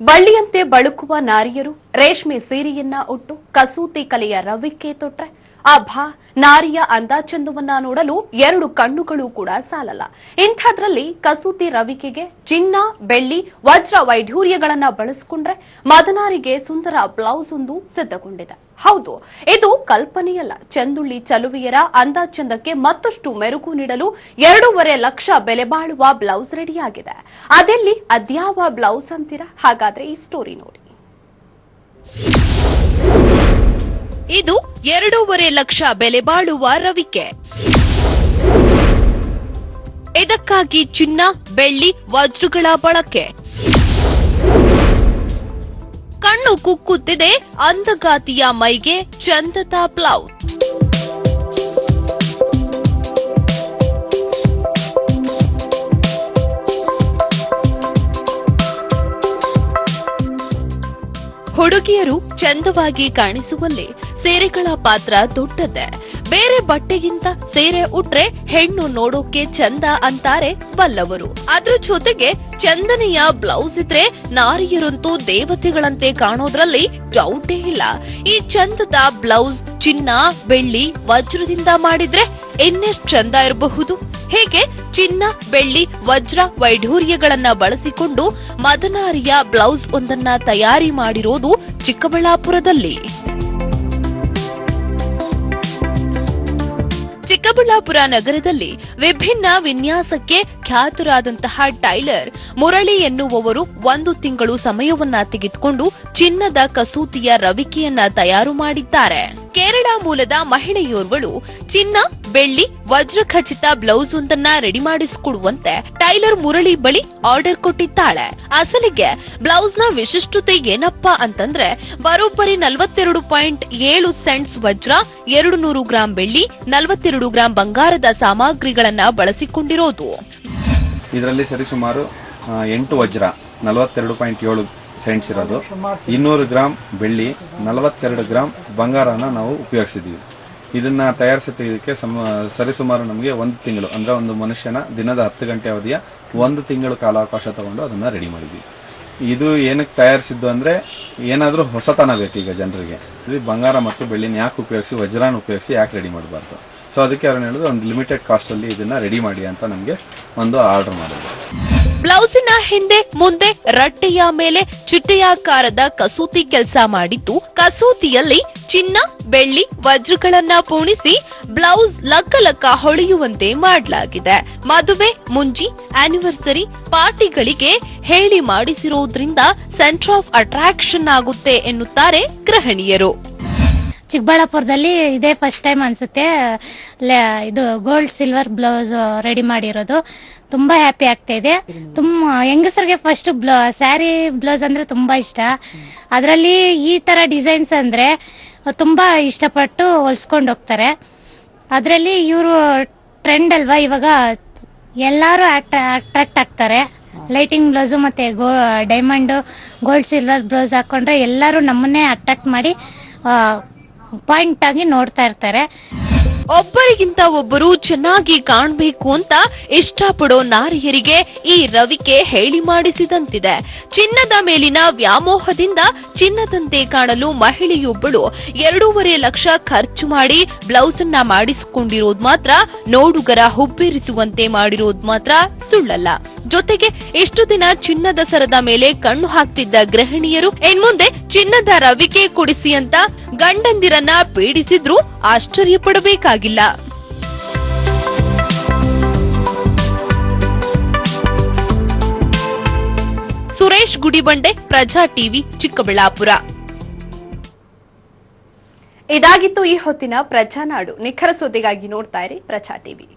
ಬಳ್ಳಿಯಂತೆ ಬಳುಕುವ ನಾರಿಯರು ರೇಷ್ಮೆ ಸೀರೆಯನ್ನ ಉಟ್ಟು ಕಸೂತಿ ಕಲೆಯ ರವಿಕೆ ತೊಟ್ರೆ ಆಭಾ ನಾರಿಯ ಅಂದಾಚಂದವನ್ನ ನೋಡಲು ಎರಡು ಕಣ್ಣುಗಳು ಕೂಡ ಸಾಲಲ್ಲ. ಇಂಥದ್ರಲ್ಲಿ ಕಸೂತಿ ರವಿಕೆಗೆ ಚಿನ್ನ, ಬೆಳ್ಳಿ, ವಜ್ರ ವೈಢೂರ್ಯಗಳನ್ನ ಬಳಸಿಕೊಂಡ್ರೆ ಮದನಾರಿಗೆ ಸುಂದರ ಬ್ಲೌಸ್ ಒಂದು ಸಿದ್ಧಗೊಂಡಿದೆ. ಹೌದು, ಇದು ಕಲ್ಪನೆಯಲ್ಲ. ಚಂದುಳ್ಳಿ ಚಲುವಿಯರ ಅಂದಾಚಂದಕ್ಕೆ ಮತ್ತಷ್ಟು ಮೆರುಗು ನೀಡಲು ಎರಡೂವರೆ ಲಕ್ಷ ಬೆಲೆ ಬಾಳುವ ಬ್ಲೌಸ್ ರೆಡಿಯಾಗಿದೆ. ಅದೆಲ್ಲಿ ಅದ್ಯಾವ ಬ್ಲೌಸ್ ಅಂತೀರಾ? ಹಾಗಾದ್ರೆ ಈ ಸ್ಟೋರಿ ನೋಡಿ. ಇದು ಎರಡೂವರೆ ಲಕ್ಷ ಬೆಲೆ ಬಾಳುವ ರವಿಕೆ. ಇದಕ್ಕಾಗಿ ಚಿನ್ನ, ಬೆಳ್ಳಿ, ವಜ್ರಗಳ ಬಳಕೆ. ಕಣ್ಣು ಕುಕ್ಕುತ್ತಿದೆ ಅಂದಗಾತಿಯ ಮೈಗೆ ಚಂದದ ಬ್ಲೌಸ್. ಹುಡುಗಿಯರು ಚಂದವಾಗಿ ಕಾಣಿಸುವಲ್ಲಿ ಸೀರೆಗಳ ಪಾತ್ರ ದೊಡ್ಡದೆ ಬೇರೆ ಬಟ್ಟೆಗಿಂತ ಸೀರೆ ಉಟ್ರೆ ಹೆಣ್ಣು ನೋಡೋಕೆ ಚಂದ ಅಂತಾರೆ ಬಲ್ಲವರು. ಅದ್ರ ಜೊತೆಗೆ ಚಂದನೆಯ ಬ್ಲೌಸ್ ಇದ್ರೆ ನಾರಿಯರಂತೂ ದೇವತೆಗಳಂತೆ ಕಾಣೋದ್ರಲ್ಲಿ ಡೌಟೇ ಇಲ್ಲ. ಈ ಚಂದದ ಬ್ಲೌಸ್ ಚಿನ್ನ, ಬೆಳ್ಳಿ ವಜ್ರದಿಂದ ಮಾಡಿದ್ರೆ ಇನ್ನೆಷ್ಟು ಚಂದ ಇರಬಹುದು. ಹೇಗೆ? ಚಿನ್ನ, ಬೆಳ್ಳಿ, ವಜ್ರ ವೈಢೂರ್ಯಗಳನ್ನ ಬಳಸಿಕೊಂಡು ಮದನಾರಿಯ ಬ್ಲೌಸ್ ಒಂದನ್ನ ತಯಾರಿ ಮಾಡಿರೋದು ಚಿಕ್ಕಬಳ್ಳಾಪುರದಲ್ಲಿ. ಚಿಕ್ಕಬಳ್ಳಾಪುರ ನಗರದಲ್ಲಿ ವಿಭಿನ್ನ ವಿನ್ಯಾಸಕ್ಕೆ ಖ್ಯಾತರಾದಂತಹ ಟೈಲರ್ ಮುರಳಿ ಎನ್ನುವವರು ಒಂದು ತಿಂಗಳು ಸಮಯವನ್ನ ತೆಗೆದುಕೊಂಡು ಚಿನ್ನದ ಕಸೂತಿಯ ರವಿಕೆಯನ್ನ ತಯಾರು ಮಾಡಿದ್ದಾರೆ. ಕೇರಳ ಮೂಲದ ಮಹಿಳೆಯೋರ್ವಳು ಚಿನ್ನ, ಬೆಳ್ಳಿ, ವಜ್ರ ಖಚಿತ ಬ್ಲೌಸ್ ಒಂದನ್ನ ರೆಡಿ ಮಾಡಿಸಿಕೊಡುವಂತೆ ಟೈಲರ್ ಮುರಳಿ ಬಳಿ ಆರ್ಡರ್ ಕೊಟ್ಟಿದ್ದಾಳೆ. ಅಸಲಿಗೆ ಬ್ಲೌಸ್ನ ವಿಶಿಷ್ಟತೆ ಏನಪ್ಪ ಅಂತಂದ್ರೆ ಬರೋಬ್ಬರಿ ನಲವತ್ತೆರಡು ಪಾಯಿಂಟ್ ಏಳು ಸೆಂಟ್ಸ್ ವಜ್ರ ಎರಡು ನೂರು ಗ್ರಾಂ ಬೆಳ್ಳಿ, ನಲವತ್ತೆರಡು ಗ್ರಾಂ ಬಂಗಾರದ ಸಾಮಗ್ರಿಗಳನ್ನ ಬಳಸಿಕೊಂಡಿರೋದು. ಇದರಲ್ಲಿ ಸರಿಸುಮಾರು ಎಂಟು ವಜ್ರ, ನಲವತ್ತೆರಡು ಪಾಯಿಂಟ್ ಏಳು ಸೆಂಟ್ಸ್ ಇರೋದು ಇನ್ನೂರು ಗ್ರಾಮ್ ಬೆಳ್ಳಿ, ನಲವತ್ತೆರಡು ಗ್ರಾಮ್ ಬಂಗಾರನ ನಾವು ಉಪಯೋಗಿಸಿದ್ದೀವಿ. ಇದನ್ನ ತಯಾರಿಸುತ್ತಿದ್ದಕ್ಕೆ ಸಮ, ಸರಿಸುಮಾರು ನಮಗೆ ಒಂದು ತಿಂಗಳು, ಅಂದ್ರೆ ಒಂದು ಮನುಷ್ಯನ ದಿನದ ಹತ್ತು ಗಂಟೆ ಅವಧಿಯ ಒಂದು ತಿಂಗಳು ಕಾಲಾವಕಾಶ ತಗೊಂಡು ಅದನ್ನ ರೆಡಿ ಮಾಡಿದ್ವಿ. ಇದು ಏನಕ್ಕೆ ತಯಾರಿಸಿದ್ದು ಅಂದ್ರೆ, ಏನಾದರೂ ಹೊಸತನ ಬೇಕು ಈಗ ಜನರಿಗೆ. ಬಂಗಾರ ಮತ್ತು ಬೆಳ್ಳಿನ ಯಾಕೆ ಉಪಯೋಗಿಸಿ, ವಜ್ರಾನ ಉಪಯೋಗಿಸಿ ಯಾಕೆ ರೆಡಿ ಮಾಡಬಾರ್ದು. ಸೊ ಅದಕ್ಕೆ ಅವ್ರನ್ನ ಹೇಳಿದ್ರು, ಒಂದು ಲಿಮಿಟೆಡ್ ಕಾಸ್ಟ್ ಅಲ್ಲಿ ಇದನ್ನ ರೆಡಿ ಮಾಡಿ ಅಂತ ನಮಗೆ ಒಂದು ಆರ್ಡರ್ ಮಾಡಿದ್ರು. ಬ್ಲೌಸಿನ ಹಿಂದೆ ಮುಂದೆ ರಟ್ಟೆಯ ಮೇಲೆ ಚಿಟ್ಟೆಯಾಕಾರದ ಕಸೂತಿ ಕೆಲಸ ಮಾಡಿದ್ದು, ಕಸೂತಿಯಲ್ಲಿ ಚಿನ್ನ, ಬೆಳ್ಳಿ, ವಜ್ರಗಳನ್ನ ಪೋಣಿಸಿ ಬ್ಲೌಸ್ ಲಕ್ಕ ಲಕ್ಕ ಹೊಳೆಯುವಂತೆ ಮಾಡಲಾಗಿದೆ. ಮದುವೆ, ಮುಂಜಿ ಆನಿವರ್ಸರಿ ಪಾರ್ಟಿಗಳಿಗೆ ಹೇಳಿ ಮಾಡಿಸಿರೋದ್ರಿಂದ ಸೆಂಟರ್ ಆಫ್ ಅಟ್ರಾಕ್ಷನ್ ಆಗುತ್ತೆ ಎನ್ನುತ್ತಾರೆ ಗೃಹಿಣಿಯರು. ಚಿಕ್ಕಬಳ್ಳಾಪುರದಲ್ಲಿ ಇದೇ ಫಸ್ಟ್ ಟೈಮ್ ಅನ್ಸುತ್ತೆ. ಇದು ಗೋಲ್ಡ್ ಸಿಲ್ವರ್ ಬ್ಲೌಸ್ ರೆಡಿ ಮಾಡಿರೋದು. ತುಂಬಾ ಹ್ಯಾಪಿ ಆಗ್ತಾ ಇದೆ. ತುಂಬ ಹೆಂಗಸರಿಗೆ ಫಸ್ಟ್ ಸ್ಯಾರಿ ಬ್ಲೌಸ್ ಅಂದ್ರೆ ತುಂಬಾ ಇಷ್ಟ. ಅದರಲ್ಲಿ ಈ ತರ ಡಿಸೈನ್ಸ್ ಅಂದ್ರೆ ತುಂಬಾ ಇಷ್ಟಪಟ್ಟು ಹೊಲ್ಸ್ಕೊಂಡು ಹೋಗ್ತಾರೆ. ಅದರಲ್ಲಿ ಇವರು ಟ್ರೆಂಡ್ ಅಲ್ವಾ? ಇವಾಗ ಎಲ್ಲರೂ ಅಟ್ರಾಕ್ಟ್ ಆಗ್ತಾರೆ. ಲೈಟಿಂಗ್ ಬ್ಲೌಸು ಮತ್ತೆ ಗೋ ಡೈಮಂಡ್ ಗೋಲ್ಡ್ ಸಿಲ್ವರ್ ಬ್ಲೌಸ್ ಹಾಕೊಂಡ್ರೆ ಎಲ್ಲರೂ ನಮ್ಮನ್ನೇ ಅಟ್ರಾಕ್ಟ್ ಮಾಡಿ ಪಾಯಿಂಟ್ ಆಗಿ ನೋಡ್ತಾ ಇರ್ತಾರೆ. ಒಬ್ಬರಿಗಿಂತ ಒಬ್ಬರು ಚೆನ್ನಾಗಿ ಕಾಣ್ಬೇಕು ಅಂತ ಇಷ್ಟಪಡೋ ನಾರಿಯರಿಗೆ ಈ ರವಿಕೆ ಹೇಳಿ ಮಾಡಿಸಿದಂತಿದೆ. ಚಿನ್ನದ ಮೇಲಿನ ವ್ಯಾಮೋಹದಿಂದ ಚಿನ್ನದಂತೆ ಕಾಣಲು ಮಹಿಳೆಯೊಬ್ಬಳು ಎರಡೂವರೆ ಲಕ್ಷ ಖರ್ಚು ಮಾಡಿ ಬ್ಲೌಸ್ ಅನ್ನ ಮಾಡಿಸಿಕೊಂಡಿರೋದು ಮಾತ್ರ, ನೋಡುಗರ ಹುಬ್ಬೇರಿಸುವಂತೆ ಮಾಡಿರೋದು ಮಾತ್ರ ಸುಳ್ಳಲ್ಲ. ಜೊತೆಗೆ ಇಷ್ಟು ದಿನ ಚಿನ್ನದ ಸರದ ಮೇಲೆ ಕಣ್ಣು ಹಾಕ್ತಿದ್ದ ಗೃಹಿಣಿಯರು, ಇನ್ಮುಂದೆ ಚಿನ್ನದ ರವಿಕೆ ಕೊಡಿಸಿ ಅಂತ ಗಂಡಂದಿರನ್ನ ಪೀಡಿಸಿದ್ರು ಆಶ್ಚರ್ಯ ಪಡಬೇಕಾಗಿಲ್ಲ. ಸುರೇಶ್ ಗುಡಿಬಂಡೆ, ಪ್ರಜಾ ಟಿವಿ, ಚಿಕ್ಕಬಳ್ಳಾಪುರ. ಇದಾಗಿತ್ತು ಈ ಹೊತ್ತಿನ ಪ್ರಜಾನಾಡು ನಿಖರ ಸುದ್ದಿಗಾಗಿ ನೋಡ್ತಾ ಇರಿ ಪ್ರಜಾ ಟಿವಿ.